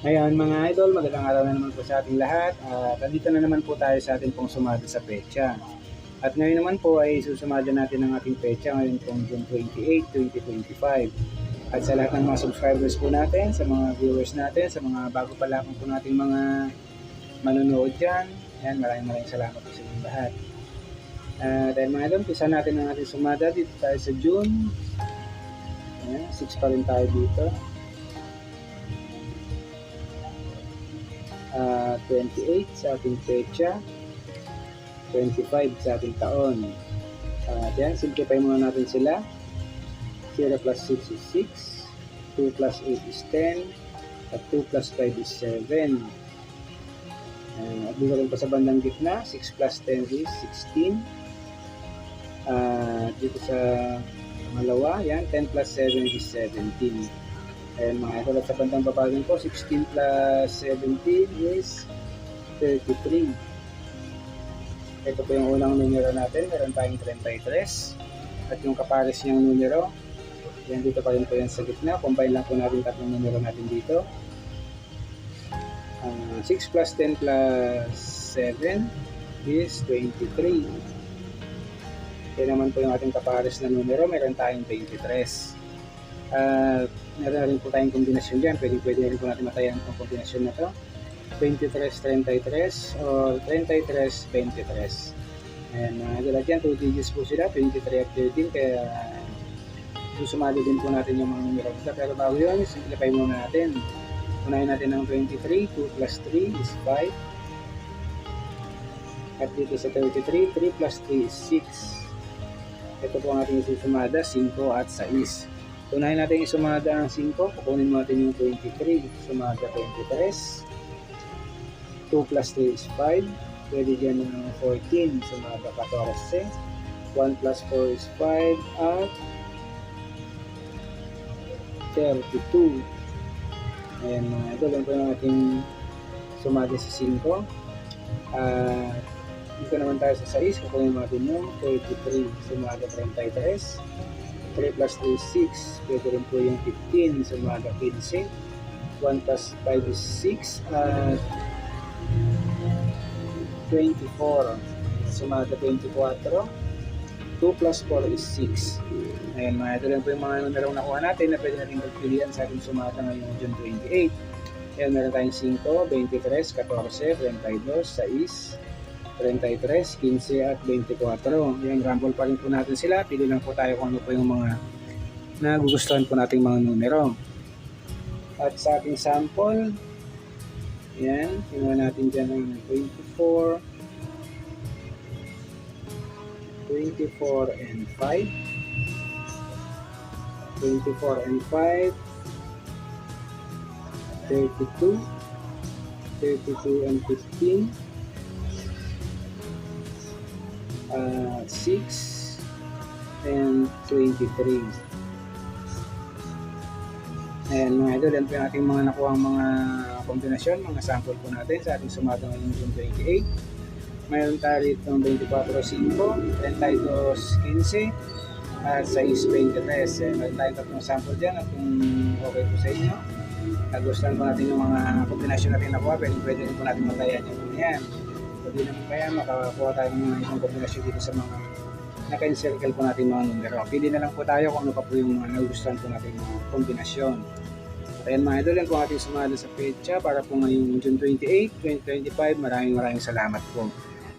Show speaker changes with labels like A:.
A: Ngayon mga idol, magandang araw na naman po sa ating lahat. At andito na naman po tayo sa ating pong sumada sa pecha. At ngayon naman po ay susumada natin ang ating pecha ngayon pong June 28, 2025. At sa lahat ng mga subscribers po natin, sa mga viewers natin, sa mga bago pa lamang po nating mga manonood dyan, yan, maraming maraming salamat po sa inyong lahat. Uh, dahil mga idol, pisa natin ang ating sumada dito tayo sa June. Ayan, 6 pa rin tayo dito. Ah, 28 sa ating pecha, 25 sa ating taon. At yan, simplify muna natin sila. 0 plus 6 is 6, 2 plus 8 is 10, at 2 plus 5 is 7. Ayan, at dito rin pa sa bandang gitna, 6 plus 10 is 16. At dito sa malawa, yan, 10 plus 7 is 17. Ayan mga idol, at sa bandang baba po, 16 plus 17 is 33. Ito po yung unang numero natin, meron tayong 33. At yung kapares niyang numero, yan dito pa rin po yan sa gitna. Combine lang po natin tatlong numero natin dito. Ah, 6 plus 10 plus 7 is 23. Yan naman po yung ating kapares na numero, meron tayong 23. At meron rin po tayong kombinasyon dyan. Pwede, pwede rin po natin matayan itong kombinasyon na to. 23-33 or 33-23. Ayan, mga idol. At yan, 2 digits po sila, 23 at 13. Kaya susumali din po natin yung mga numero dito. Pero bago yun, simplify muna natin. Unahin natin ang 23, 2 plus 3 is 5. At dito sa 33, 3 plus 3 is 6. Ito po ang ating susumada, 5 at 6. Unahin natin yung sumada ang 5, kukunin natin yung 23, sumada 23. 2 plus 3 is 5, pwede dyan ng 14, sumada 14. 1 plus 4 is 5, at 32. Ayan mga idol, yan po yung ating sumada sa 5. At dito naman tayo sa 6, kukunin natin yung 33, sumada 33. 3 plus 3 is 6. Pwede rin po yung 15 sa umaga 15. 1 plus 5 is 6. At 24 sa umaga 24. 2 plus 4 is 6. Ayan mga ito lang po yung mga numero na nakuha natin na pwede natin magpilihan sa ating sumata ngayong June 28. Ayan meron tayong 5, 23, 14, 32, 6, 33, 15 at 24. Yan, rumble pa rin po natin sila. Pili lang po tayo kung ano po yung mga nagugustuhan po nating mga numero. At sa ating sample, yan, kinuha natin dyan ng 24, 24 and 5, 24 and 5, 32, 32 and 15, uh, 6 and 23. Ayan mga idol, yan po yung ating mga nakuha mga kombinasyon, mga sample po natin sa ating sumada ngayong June 28. Mayroon tayo rito ng 24.5, 32.15, at 6.23. Ayan, mayroon tayong tatlong sample dyan at kung okay po sa inyo, nagustuhan po natin yung mga kombinasyon natin nakuha, pwede, pwede po natin matayan yung yan. Pwede naman kaya makakuha tayo ng mga kombinasyon dito sa mga naka-encircle po natin mga numero. Pili na lang po tayo kung ano pa po yung mga nagustuhan po natin mga kombinasyon. At ayan mga idol, yan po ating sumada sa pecha para po ngayong June 28, 2025. Maraming maraming salamat po.